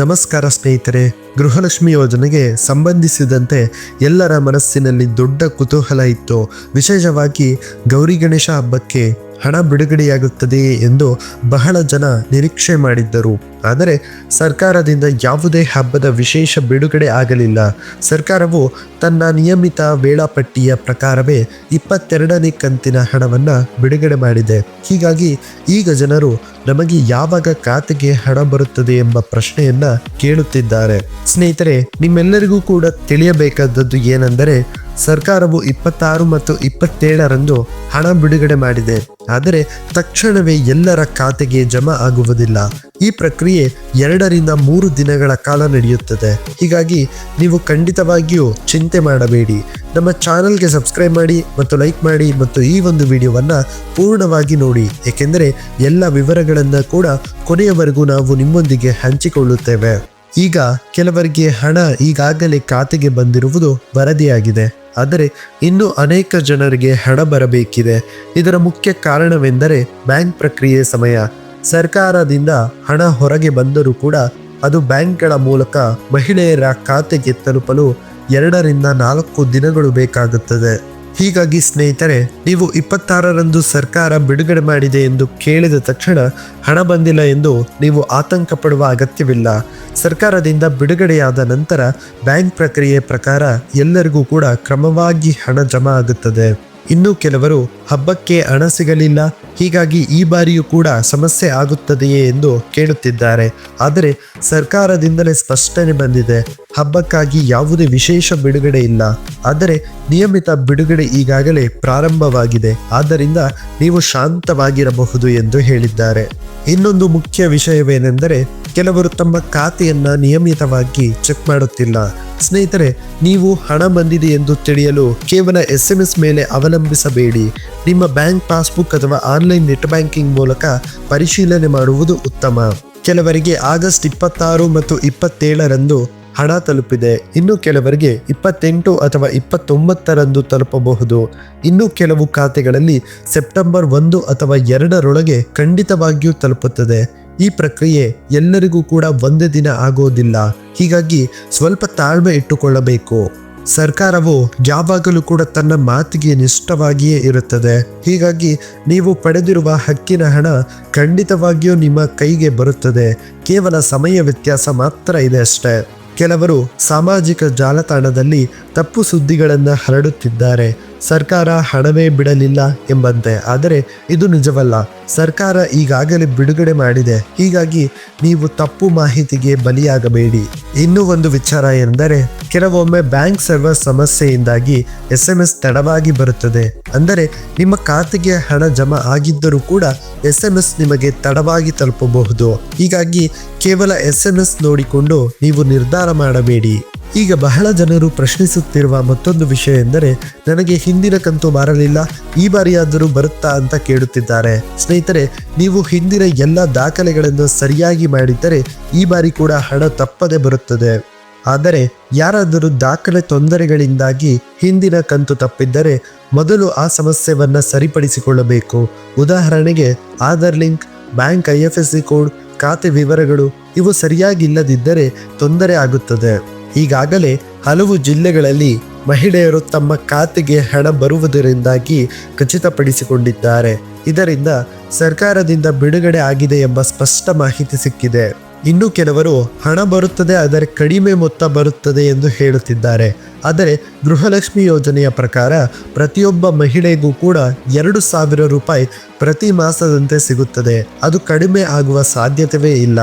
ನಮಸ್ಕಾರ ಸ್ನೇಹಿತರೆ ಗೃಹಲಕ್ಷ್ಮಿ ಯೋಜನೆಗೆ ಸಂಬಂಧಿಸಿದಂತೆ ಎಲ್ಲರ ಮನಸ್ಸಿನಲ್ಲಿ ದೊಡ್ಡ ಕುತೂಹಲ ಇತ್ತು. ವಿಶೇಷವಾಗಿ ಗೌರಿ ಗಣೇಶ ಹಬ್ಬಕ್ಕೆ ಹಣ ಬಿಡುಗಡೆಯಾಗುತ್ತದೆ ಎಂದು ಬಹಳ ಜನ ನಿರೀಕ್ಷೆ ಮಾಡಿದ್ದರು. ಆದರೆ ಸರ್ಕಾರದಿಂದ ಯಾವುದೇ ಹಬ್ಬದ ವಿಶೇಷ ಬಿಡುಗಡೆ ಆಗಲಿಲ್ಲ. ಸರ್ಕಾರವು ತನ್ನ ನಿಯಮಿತ ವೇಳಾಪಟ್ಟಿಯ ಪ್ರಕಾರವೇ ಇಪ್ಪತ್ತೆರಡನೇ ಕಂತಿನ ಹಣವನ್ನು ಬಿಡುಗಡೆ ಮಾಡಿದೆ. ಹೀಗಾಗಿ ಈಗ ಜನರು ನಮಗೆ ಯಾವಾಗ ಖಾತೆಗೆ ಹಣ ಬರುತ್ತದೆ ಎಂಬ ಪ್ರಶ್ನೆಯನ್ನ ಕೇಳುತ್ತಿದ್ದಾರೆ. ಸ್ನೇಹಿತರೆ, ನಿಮ್ಮೆಲ್ಲರಿಗೂ ಕೂಡ ತಿಳಿಯಬೇಕಾದದ್ದು ಏನೆಂದರೆ ಸರ್ಕಾರವು ಇಪ್ಪತ್ತಾರು ಮತ್ತು ಇಪ್ಪತ್ತೇಳರಂದು ಹಣ ಬಿಡುಗಡೆ ಮಾಡಿದೆ. ಆದರೆ ತಕ್ಷಣವೇ ಎಲ್ಲರ ಖಾತೆಗೆ ಜಮಾ ಆಗುವುದಿಲ್ಲ. ಈ ಪ್ರಕ್ರಿಯೆ ಎರಡರಿಂದ ಮೂರು ದಿನಗಳ ಕಾಲ ನಡೆಯುತ್ತದೆ. ಹೀಗಾಗಿ ನೀವು ಖಂಡಿತವಾಗಿಯೂ ಚಿಂತೆ ಮಾಡಬೇಡಿ. ನಮ್ಮ ಚಾನಲ್ಗೆ ಸಬ್ಸ್ಕ್ರೈಬ್ ಮಾಡಿ ಮತ್ತು ಲೈಕ್ ಮಾಡಿ ಮತ್ತು ಈ ಒಂದು ವಿಡಿಯೋವನ್ನು ಪೂರ್ಣವಾಗಿ ನೋಡಿ. ಏಕೆಂದರೆ ಎಲ್ಲ ವಿವರಗಳನ್ನು ಕೂಡ ಕೊನೆಯವರೆಗೂ ನಾವು ನಿಮ್ಮೊಂದಿಗೆ ಹಂಚಿಕೊಳ್ಳುತ್ತೇವೆ. ಈಗ ಕೆಲವರಿಗೆ ಹಣ ಈಗಾಗಲೇ ಖಾತೆಗೆ ಬಂದಿರುವುದು ವರದಿಯಾಗಿದೆ. ಆದರೆ ಇನ್ನು ಅನೇಕ ಜನರಿಗೆ ಹಣ ಬರಬೇಕಿದೆ. ಇದರ ಮುಖ್ಯ ಕಾರಣವೆಂದರೆ ಬ್ಯಾಂಕ್ ಪ್ರಕ್ರಿಯೆ ಸಮಯ. ಸರ್ಕಾರದಿಂದ ಹಣ ಹೊರಗೆ ಬಂದರೂ ಕೂಡ ಅದು ಬ್ಯಾಂಕ್ಗಳ ಮೂಲಕ ಮಹಿಳೆಯರ ಖಾತೆಗೆ ತಲುಪಲು ಎರಡರಿಂದ ನಾಲ್ಕು ದಿನಗಳು ಬೇಕಾಗುತ್ತದೆ. ಹೀಗಾಗಿ ಸ್ನೇಹಿತರೆ, ನೀವು ಇಪ್ಪತ್ತಾರರಂದು ಸರ್ಕಾರ ಬಿಡುಗಡೆ ಮಾಡಿದೆ ಎಂದು ಕೇಳಿದ ತಕ್ಷಣ ಹಣ ಬಂದಿಲ್ಲ ಎಂದು ನೀವು ಆತಂಕ ಪಡುವ ಅಗತ್ಯವಿಲ್ಲ. ಸರ್ಕಾರದಿಂದ ಬಿಡುಗಡೆಯಾದ ನಂತರ ಬ್ಯಾಂಕ್ ಪ್ರಕ್ರಿಯೆ ಪ್ರಕಾರ ಎಲ್ಲರಿಗೂ ಕೂಡ ಕ್ರಮವಾಗಿ ಹಣ ಜಮಾ ಆಗುತ್ತದೆ. ಇನ್ನು ಕೆಲವರು ಹಬ್ಬಕ್ಕೆ ಹಣ ಸಿಗಲಿಲ್ಲ, ಹೀಗಾಗಿ ಈ ಬಾರಿಯೂ ಕೂಡ ಸಮಸ್ಯೆ ಆಗುತ್ತದೆಯೇ ಎಂದು ಕೇಳುತ್ತಿದ್ದಾರೆ. ಆದರೆ ಸರ್ಕಾರದಿಂದಲೇ ಸ್ಪಷ್ಟನೆ ಬಂದಿದೆ, ಹಬ್ಬಕ್ಕಾಗಿ ಯಾವುದೇ ವಿಶೇಷ ಬಿಡುಗಡೆ ಇಲ್ಲ. ಆದರೆ ನಿಯಮಿತ ಬಿಡುಗಡೆ ಈಗಾಗಲೇ ಪ್ರಾರಂಭವಾಗಿದೆ, ಆದ್ದರಿಂದ ನೀವು ಶಾಂತವಾಗಿರಬಹುದು ಎಂದು ಹೇಳಿದ್ದಾರೆ. ಇನ್ನೊಂದು ಮುಖ್ಯ ವಿಷಯವೇನೆಂದರೆ ಕೆಲವರು ತಮ್ಮ ಖಾತೆಯನ್ನ ನಿಯಮಿತವಾಗಿ ಚೆಕ್ ಮಾಡುತ್ತಿಲ್ಲ. ಸ್ನೇಹಿತರೆ, ನೀವು ಹಣ ಬಂದಿದೆ ಎಂದು ತಿಳಿಯಲು ಕೇವಲ ಎಸ್ ಎಂ ಎಸ್ ಮೇಲೆ ಅವಲಂಬಿಸಬೇಡಿ. ನಿಮ್ಮ ಬ್ಯಾಂಕ್ ಪಾಸ್ಬುಕ್ ಅಥವಾ ಆನ್ಲೈನ್ ನೆಟ್ ಬ್ಯಾಂಕಿಂಗ್ ಮೂಲಕ ಪರಿಶೀಲನೆ ಮಾಡುವುದು ಉತ್ತಮ. ಕೆಲವರಿಗೆ ಆಗಸ್ಟ್ ಇಪ್ಪತ್ತಾರು ಮತ್ತು ಇಪ್ಪತ್ತೇಳರಂದು ಹಣ ತಲುಪಿದೆ. ಇನ್ನು ಕೆಲವರಿಗೆ ಇಪ್ಪತ್ತೆಂಟು ಅಥವಾ ಇಪ್ಪತ್ತೊಂಬತ್ತರಂದು ತಲುಪಬಹುದು. ಇನ್ನು ಕೆಲವು ಖಾತೆಗಳಲ್ಲಿ ಸೆಪ್ಟೆಂಬರ್ ಒಂದು ಅಥವಾ ಎರಡರೊಳಗೆ ಖಂಡಿತವಾಗಿಯೂ ತಲುಪುತ್ತದೆ. ಈ ಪ್ರಕ್ರಿಯೆ ಎಲ್ಲರಿಗೂ ಕೂಡ ಒಂದೇ ದಿನ ಆಗೋದಿಲ್ಲ. ಹೀಗಾಗಿ ಸ್ವಲ್ಪ ತಾಳ್ಮೆ ಇಟ್ಟುಕೊಳ್ಳಬೇಕು. ಸರ್ಕಾರವು ಯಾವಾಗಲೂ ಕೂಡ ತನ್ನ ಮಾತಿಗೆ ನಿಷ್ಠವಾಗಿಯೇ ಇರುತ್ತದೆ. ಹೀಗಾಗಿ ನೀವು ಪಡೆದಿರುವ ಹಕ್ಕಿನ ಹಣ ಖಂಡಿತವಾಗಿಯೂ ನಿಮ್ಮ ಕೈಗೆ ಬರುತ್ತದೆ. ಕೇವಲ ಸಮಯ ವ್ಯತ್ಯಾಸ ಮಾತ್ರ ಇದೆ ಅಷ್ಟೇ. ಕೆಲವರು ಸಾಮಾಜಿಕ ಜಾಲತಾಣದಲ್ಲಿ ತಪ್ಪು ಸುದ್ದಿಗಳನ್ನು ಹರಡುತ್ತಿದ್ದಾರೆ. ಸರ್ಕಾರ ಹಣವೇ ಬಿಡಲಿಲ್ಲ ಎಂಬಂತೆ. ಆದರೆ ಇದು ನಿಜವಲ್ಲ. ಸರ್ಕಾರ ಈಗಾಗಲೇ ಬಿಡುಗಡೆ ಮಾಡಿದೆ. ಹೀಗಾಗಿ ನೀವು ತಪ್ಪು ಮಾಹಿತಿಗೆ ಬಲಿಯಾಗಬೇಡಿ. ಇನ್ನೂ ಒಂದು ವಿಚಾರ ಎಂದರೆ, ಕೆಲವೊಮ್ಮೆ ಬ್ಯಾಂಕ್ ಸರ್ವರ್ ಸಮಸ್ಯೆಯಿಂದಾಗಿ ಎಸ್ ಎಂ ಎಸ್ ತಡವಾಗಿ ಬರುತ್ತದೆ. ಅಂದರೆ ನಿಮ್ಮ ಖಾತೆಗೆ ಹಣ ಜಮಾ ಆಗಿದ್ದರೂ ಕೂಡ ಎಸ್ ಎಂ ಎಸ್ ನಿಮಗೆ ತಡವಾಗಿ ತಲುಪಬಹುದು. ಹೀಗಾಗಿ ಕೇವಲ ಎಸ್ ಎಂ ಎಸ್ ನೋಡಿಕೊಂಡು ನೀವು ನಿರ್ಧಾರ ಮಾಡಬೇಡಿ. ಈಗ ಬಹಳ ಜನರು ಪ್ರಶ್ನಿಸುತ್ತಿರುವ ಮತ್ತೊಂದು ವಿಷಯ ಎಂದರೆ, ನನಗೆ ಹಿಂದಿನ ಕಂತು ಬರಲಿಲ್ಲ ಈ ಬಾರಿಯಾದರೂ ಬರುತ್ತಾ ಅಂತ ಕೇಳುತ್ತಿದ್ದಾರೆ. ಸ್ನೇಹಿತರೆ, ನೀವು ಹಿಂದಿನ ಎಲ್ಲ ದಾಖಲೆಗಳನ್ನು ಸರಿಯಾಗಿ ಮಾಡಿದ್ದರೆ, ಈ ಬಾರಿ ಕೂಡ ಹಣ ತಪ್ಪದೆ ಬರುತ್ತದೆ. ಆದರೆ, ಯಾರಾದರೂ ದಾಖಲೆ ತೊಂದರೆಗಳಿಂದಾಗಿ ಹಿಂದಿನ ಕಂತು ತಪ್ಪಿದ್ದರೆ, ಮೊದಲು ಆ ಸಮಸ್ಯೆಯನ್ನು ಸರಿಪಡಿಸಿಕೊಳ್ಳಬೇಕು. ಉದಾಹರಣೆಗೆ, Aadhaar link, bank I F S C code, ಖಾತೆ ವಿವರಗಳು ಇವು ಸರಿಯಾಗಿಲ್ಲದಿದ್ದರೆ ತೊಂದರೆ ಆಗುತ್ತದೆ. ಈಗಾಗಲೇ ಹಲವು ಜಿಲ್ಲೆಗಳಲ್ಲಿ ಮಹಿಳೆಯರು ತಮ್ಮ ಖಾತೆಗೆ ಹಣ ಬರುವುದರಿಂದಾಗಿ ಖಚಿತಪಡಿಸಿಕೊಂಡಿದ್ದಾರೆ. ಇದರಿಂದ ಸರ್ಕಾರದಿಂದ ಬಿಡುಗಡೆ ಆಗಿದೆ ಎಂಬ ಸ್ಪಷ್ಟ ಮಾಹಿತಿ ಸಿಕ್ಕಿದೆ. ಇನ್ನು ಕೆಲವರು ಹಣ ಬರುತ್ತದೆ, ಆದರೆ ಕಡಿಮೆ ಮೊತ್ತ ಬರುತ್ತದೆ ಎಂದು ಹೇಳುತ್ತಿದ್ದಾರೆ. ಆದರೆ ಗೃಹಲಕ್ಷ್ಮಿ ಯೋಜನೆಯ ಪ್ರಕಾರ ಪ್ರತಿಯೊಬ್ಬ ಮಹಿಳೆಗೂ ಕೂಡ ಎರಡು ಸಾವಿರ ರೂಪಾಯಿ ಪ್ರತಿ ಮಾಸದಂತೆ ಸಿಗುತ್ತದೆ. ಅದು ಕಡಿಮೆ ಆಗುವ ಸಾಧ್ಯತೆಯೇ ಇಲ್ಲ.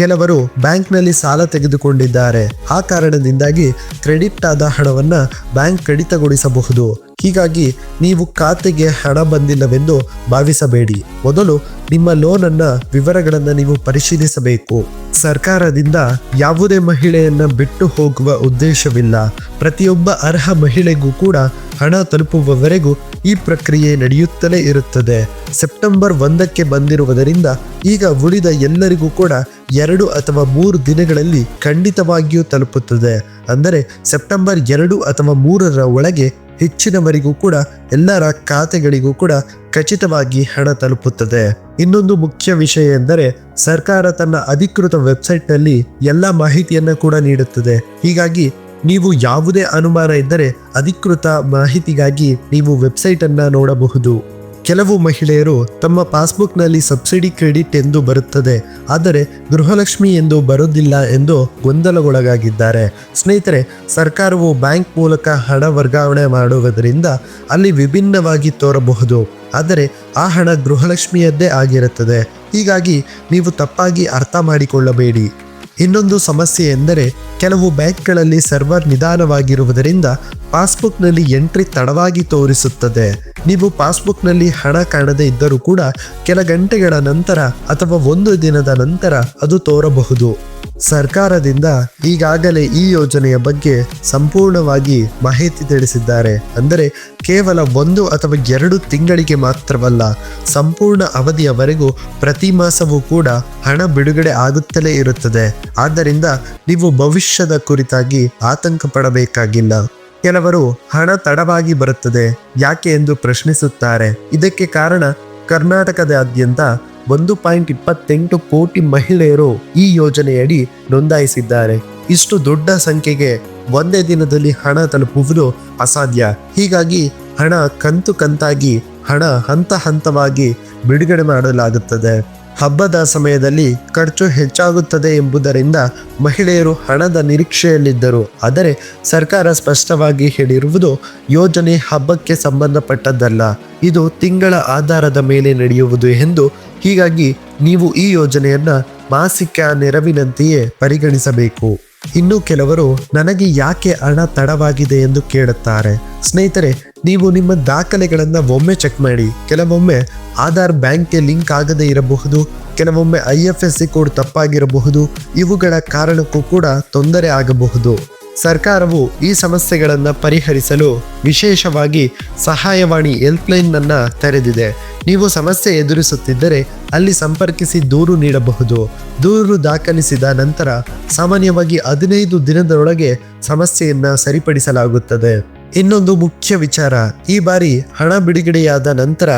ಕೆಲವರು ಬ್ಯಾಂಕ್ನಲ್ಲಿ ಸಾಲ ತೆಗೆದುಕೊಂಡಿದ್ದಾರೆ. ಆ ಕಾರಣದಿಂದಾಗಿ ಕ್ರೆಡಿಟ್ ಆದ ಹಣವನ್ನ ಬ್ಯಾಂಕ್ ಕಡಿತಗೊಳಿಸಬಹುದು. ಹೀಗಾಗಿ ನೀವು ಖಾತೆಗೆ ಹಣ ಬಂದಿಲ್ಲವೆಂದು ಭಾವಿಸಬೇಡಿ. ಮೊದಲು ನಿಮ್ಮ ಲೋನ್ ಅನ್ನ ವಿವರಗಳನ್ನು ನೀವು ಪರಿಶೀಲಿಸಬೇಕು. ಸರ್ಕಾರದಿಂದ ಯಾವುದೇ ಮಹಿಳೆಯನ್ನ ಬಿಟ್ಟು ಹೋಗುವ ಉದ್ದೇಶವಿಲ್ಲ. ಪ್ರತಿಯೊಬ್ಬ ಅರ್ಹ ಮಹಿಳೆಗೂ ಕೂಡ ಹಣ ತಲುಪುವವರೆಗೂ ಈ ಪ್ರಕ್ರಿಯೆ ನಡೆಯುತ್ತಲೇ ಇರುತ್ತದೆ. ಸೆಪ್ಟೆಂಬರ್ ಒಂದಕ್ಕೆ ಬಂದಿರುವುದರಿಂದ ಈಗ ಉಳಿದ ಎಲ್ಲರಿಗೂ ಕೂಡ ಎರಡು ಅಥವಾ ಮೂರು ದಿನಗಳಲ್ಲಿ ಖಂಡಿತವಾಗಿಯೂ ತಲುಪುತ್ತದೆ. ಅಂದರೆ ಸೆಪ್ಟೆಂಬರ್ ಎರಡು ಅಥವಾ ಮೂರರ ಒಳಗೆ ಹೆಚ್ಚಿನವರಿಗೂ ಕೂಡ, ಎಲ್ಲರ ಖಾತೆಗಳಿಗೂ ಕೂಡ ಖಚಿತವಾಗಿ ಹಣ ತಲುಪುತ್ತದೆ. ಇನ್ನೊಂದು ಮುಖ್ಯ ವಿಷಯ ಎಂದರೆ, ಸರ್ಕಾರ ತನ್ನ ಅಧಿಕೃತ ವೆಬ್ಸೈಟ್ನಲ್ಲಿ ಎಲ್ಲ ಮಾಹಿತಿಯನ್ನು ಕೂಡ ನೀಡುತ್ತದೆ. ಹೀಗಾಗಿ ನೀವು ಯಾವುದೇ ಅನುಮಾನ ಇದ್ದರೆ ಅಧಿಕೃತ ಮಾಹಿತಿಗಾಗಿ ನೀವು ವೆಬ್ಸೈಟನ್ನು ನೋಡಬಹುದು. ಕೆಲವು ಮಹಿಳೆಯರು ತಮ್ಮ ಪಾಸ್ಬುಕ್ನಲ್ಲಿ ಸಬ್ಸಿಡಿ ಕ್ರೆಡಿಟ್ ಎಂದು ಬರುತ್ತದೆ, ಆದರೆ ಗೃಹಲಕ್ಷ್ಮಿ ಎಂದು ಬರೋದಿಲ್ಲ ಎಂದು ಗೊಂದಲಗೊಳಗಾಗಿದ್ದಾರೆ. ಸ್ನೇಹಿತರೆ, ಸರ್ಕಾರವು ಬ್ಯಾಂಕ್ ಮೂಲಕ ಹಣ ವರ್ಗಾವಣೆ ಮಾಡುವುದರಿಂದ ಅಲ್ಲಿ ವಿಭಿನ್ನವಾಗಿ ತೋರಬಹುದು, ಆದರೆ ಆ ಹಣ ಗೃಹಲಕ್ಷ್ಮಿಯದ್ದೇ ಆಗಿರುತ್ತದೆ. ಹೀಗಾಗಿ ನೀವು ತಪ್ಪಾಗಿ ಅರ್ಥ ಮಾಡಿಕೊಳ್ಳಬೇಡಿ. ಇನ್ನೊಂದು ಸಮಸ್ಯೆ ಎಂದರೆ, ಕೆಲವು ಬ್ಯಾಂಕ್ಗಳಲ್ಲಿ ಸರ್ವರ್ ನಿಧಾನವಾಗಿರುವುದರಿಂದ ಪಾಸ್ಬುಕ್ನಲ್ಲಿ ಎಂಟ್ರಿ ತಡವಾಗಿ ತೋರಿಸುತ್ತದೆ. ನೀವು ಪಾಸ್ಬುಕ್ನಲ್ಲಿ ಹಣ ಕಾಣದೇ ಇದ್ದರೂ ಕೂಡ ಕೆಲ ಗಂಟೆಗಳ ನಂತರ ಅಥವಾ ಒಂದು ದಿನದ ನಂತರ ಅದು ತೋರಬಹುದು. ಸರ್ಕಾರದಿಂದ ಈಗಾಗಲೇ ಈ ಯೋಜನೆಯ ಬಗ್ಗೆ ಸಂಪೂರ್ಣವಾಗಿ ಮಾಹಿತಿ ತಿಳಿಸಿದ್ದಾರೆ. ಅಂದರೆ ಕೇವಲ ಒಂದು ಅಥವಾ ಎರಡು ತಿಂಗಳಿಗೆ ಮಾತ್ರವಲ್ಲ, ಸಂಪೂರ್ಣ ಅವಧಿಯವರೆಗೂ ಪ್ರತಿ ಮಾಸವೂ ಕೂಡ ಹಣ ಬಿಡುಗಡೆ ಆಗುತ್ತಲೇ ಇರುತ್ತದೆ. ಆದ್ದರಿಂದ ನೀವು ಭವಿಷ್ಯದ ಕುರಿತಾಗಿ ಆತಂಕ ಪಡಬೇಕಾಗಿಲ್ಲ ಕೆಲವರು ಹಣ ತಡವಾಗಿ ಬರುತ್ತದೆ, ಯಾಕೆ ಎಂದು ಪ್ರಶ್ನಿಸುತ್ತಾರೆ. ಇದಕ್ಕೆ ಕಾರಣ ಕರ್ನಾಟಕದಾದ್ಯಂತ ಒಂದು ಪಾಯಿಂಟ್ ಇಪ್ಪತ್ತೆಂಟು ಕೋಟಿ ಮಹಿಳೆಯರು ಈ ಯೋಜನೆಯಡಿ ನೋಂದಾಯಿಸಿದ್ದಾರೆ. ಇಷ್ಟು ದೊಡ್ಡ ಸಂಖ್ಯೆಗೆ ಒಂದೇ ದಿನದಲ್ಲಿ ಹಣ ತಲುಪುವುದು ಅಸಾಧ್ಯ. ಹೀಗಾಗಿ ಹಣ ಕಂತು ಕಂತಾಗಿ ಹಣ ಹಂತ ಹಂತವಾಗಿ ಬಿಡುಗಡೆ ಮಾಡಲಾಗುತ್ತದೆ. ಹಬ್ಬದ ಸಮಯದಲ್ಲಿ ಖರ್ಚು ಹೆಚ್ಚಾಗುತ್ತದೆ ಎಂಬುದರಿಂದ ಮಹಿಳೆಯರು ಹಣದ ನಿರೀಕ್ಷೆಯಲ್ಲಿದ್ದರು. ಆದರೆ ಸರ್ಕಾರ ಸ್ಪಷ್ಟವಾಗಿ ಹೇಳಿರುವುದು ಯೋಜನೆ ಹಬ್ಬಕ್ಕೆ ಸಂಬಂಧಪಟ್ಟದ್ದಲ್ಲ. ಇದು ತಿಂಗಳ ಆಧಾರದ ಮೇಲೆ ನಡೆಯುವುದು ಎಂದು ಹೀಗಾಗಿ ನೀವು ಈ ಯೋಜನೆಯನ್ನು ಮಾಸಿಕ ನೆರವಿನಂತೆಯೇ ಪರಿಗಣಿಸಬೇಕು. ಇನ್ನು ಕೆಲವರು ನನಗೆ ಯಾಕೆ ಹಣ ತಡವಾಗಿದೆ ಎಂದು ಕೇಳುತ್ತಾರೆ. ಸ್ನೇಹಿತರೆ ನೀವು ನಿಮ್ಮ ದಾಖಲೆಗಳನ್ನು ಒಮ್ಮೆ ಚೆಕ್ ಮಾಡಿ, ಕೆಲವೊಮ್ಮೆ ಆಧಾರ್ ಬ್ಯಾಂಕ್ಗೆ ಲಿಂಕ್ ಆಗದೇ ಇರಬಹುದು, ಕೆಲವೊಮ್ಮೆ I F S C code ತಪ್ಪಾಗಿರಬಹುದು, ಇವುಗಳ ಕಾರಣಕ್ಕೂ ಕೂಡ ತೊಂದರೆ ಆಗಬಹುದು. ಸರ್ಕಾರವು ಈ ಸಮಸ್ಯೆಗಳನ್ನು ಪರಿಹರಿಸಲು ವಿಶೇಷವಾಗಿ ಸಹಾಯವಾಣಿ ಹೆಲ್ಪ್ಲೈನ್ ಅನ್ನ ತೆರೆದಿದೆ. ನೀವು ಸಮಸ್ಯೆ ಎದುರಿಸುತ್ತಿದ್ದರೆ ಅಲ್ಲಿ ಸಂಪರ್ಕಿಸಿ ದೂರು ನೀಡಬಹುದು. ದೂರು ದಾಖಲಿಸಿದ ನಂತರ ಸಾಮಾನ್ಯವಾಗಿ ಹದಿನೈದು ದಿನದೊಳಗೆ ಸಮಸ್ಯೆಯನ್ನು ಸರಿಪಡಿಸಲಾಗುತ್ತದೆ. ಇನ್ನೊಂದು ಮುಖ್ಯ ವಿಚಾರ, ಈ ಬಾರಿ ಹಣ ಬಿಡುಗಡೆಯಾದ ನಂತರ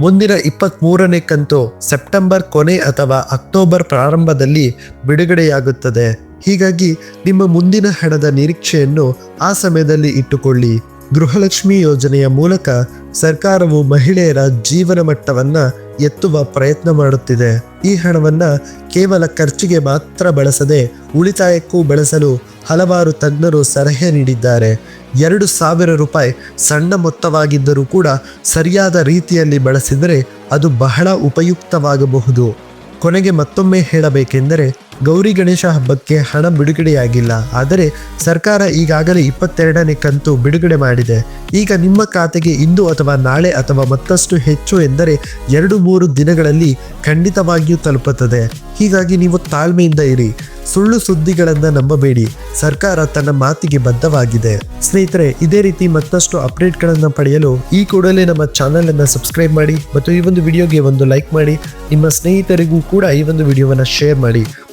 ಮುಂದಿನ ಇಪ್ಪತ್ತ್ ಮೂರನೇ ಕಂತು ಸೆಪ್ಟೆಂಬರ್ ಕೊನೆ ಅಥವಾ ಅಕ್ಟೋಬರ್ ಪ್ರಾರಂಭದಲ್ಲಿ ಬಿಡುಗಡೆಯಾಗುತ್ತದೆ. ಹೀಗಾಗಿ ನಿಮ್ಮ ಮುಂದಿನ ಹಣದ ನಿರೀಕ್ಷೆಯನ್ನು ಆ ಸಮಯದಲ್ಲಿ ಇಟ್ಟುಕೊಳ್ಳಿ. ಗೃಹಲಕ್ಷ್ಮಿ ಯೋಜನೆಯ ಮೂಲಕ ಸರ್ಕಾರವು ಮಹಿಳೆಯರ ಜೀವನ ಮಟ್ಟವನ್ನ ಎತ್ತುವ ಪ್ರಯತ್ನ ಮಾಡುತ್ತಿದೆ. ಈ ಹಣವನ್ನ ಕೇವಲ ಖರ್ಚಿಗೆ ಮಾತ್ರ ಬಳಸದೆ ಉಳಿತಾಯಕ್ಕೂ ಬಳಸಲು ಹಲವಾರು ತಜ್ಞರು ಸಲಹೆ ನೀಡಿದ್ದಾರೆ. ಎರಡು ಸಾವಿರ ರೂಪಾಯಿ ಸಣ್ಣ ಮೊತ್ತವಾಗಿದ್ದರೂ ಕೂಡ ಸರಿಯಾದ ರೀತಿಯಲ್ಲಿ ಬಳಸಿದರೆ ಅದು ಬಹಳ ಉಪಯುಕ್ತವಾಗಬಹುದು. ಕೊನೆಗೆ ಮತ್ತೊಮ್ಮೆ ಹೇಳಬೇಕೆಂದರೆ ಗೌರಿ ಗಣೇಶ ಹಬ್ಬಕ್ಕೆ ಹಣ ಬಿಡುಗಡೆಯಾಗಿಲ್ಲ. ಆದರೆ ಸರ್ಕಾರ ಈಗಾಗಲೇ ಇಪ್ಪತ್ತೆರಡನೇ ಕಂತು ಬಿಡುಗಡೆ ಮಾಡಿದೆ. ಈಗ ನಿಮ್ಮ ಖಾತೆಗೆ ಇಂದು ಅಥವಾ ನಾಳೆ ಅಥವಾ ಮತ್ತಷ್ಟು ಹೆಚ್ಚು ಎಂದರೆ ಎರಡು ಮೂರು ದಿನಗಳಲ್ಲಿ ಖಂಡಿತವಾಗಿಯೂ ತಲುಪುತ್ತದೆ. ಹೀಗಾಗಿ ನೀವು ತಾಳ್ಮೆಯಿಂದ ಇರಿ. ಸುಳ್ಳು ಸುದ್ದಿಗಳನ್ನು ನಂಬಬೇಡಿ. ಸರ್ಕಾರ ತನ್ನ ಮಾತಿಗೆ ಬದ್ಧವಾಗಿದೆ. ಸ್ನೇಹಿತರೆ, ಇದೇ ರೀತಿ ಮತ್ತಷ್ಟು ಅಪ್ಡೇಟ್ಗಳನ್ನು ಪಡೆಯಲು ಈ ಕೂಡಲೇ ನಮ್ಮ ಚಾನಲನ್ನು ಸಬ್ಸ್ಕ್ರೈಬ್ ಮಾಡಿ ಮತ್ತು ಈ ಒಂದು ವಿಡಿಯೋಗೆ ಒಂದು ಲೈಕ್ ಮಾಡಿ. ನಿಮ್ಮ ಸ್ನೇಹಿತರಿಗೂ ಕೂಡ ಈ ಒಂದು ವಿಡಿಯೋವನ್ನು ಶೇರ್ ಮಾಡಿ.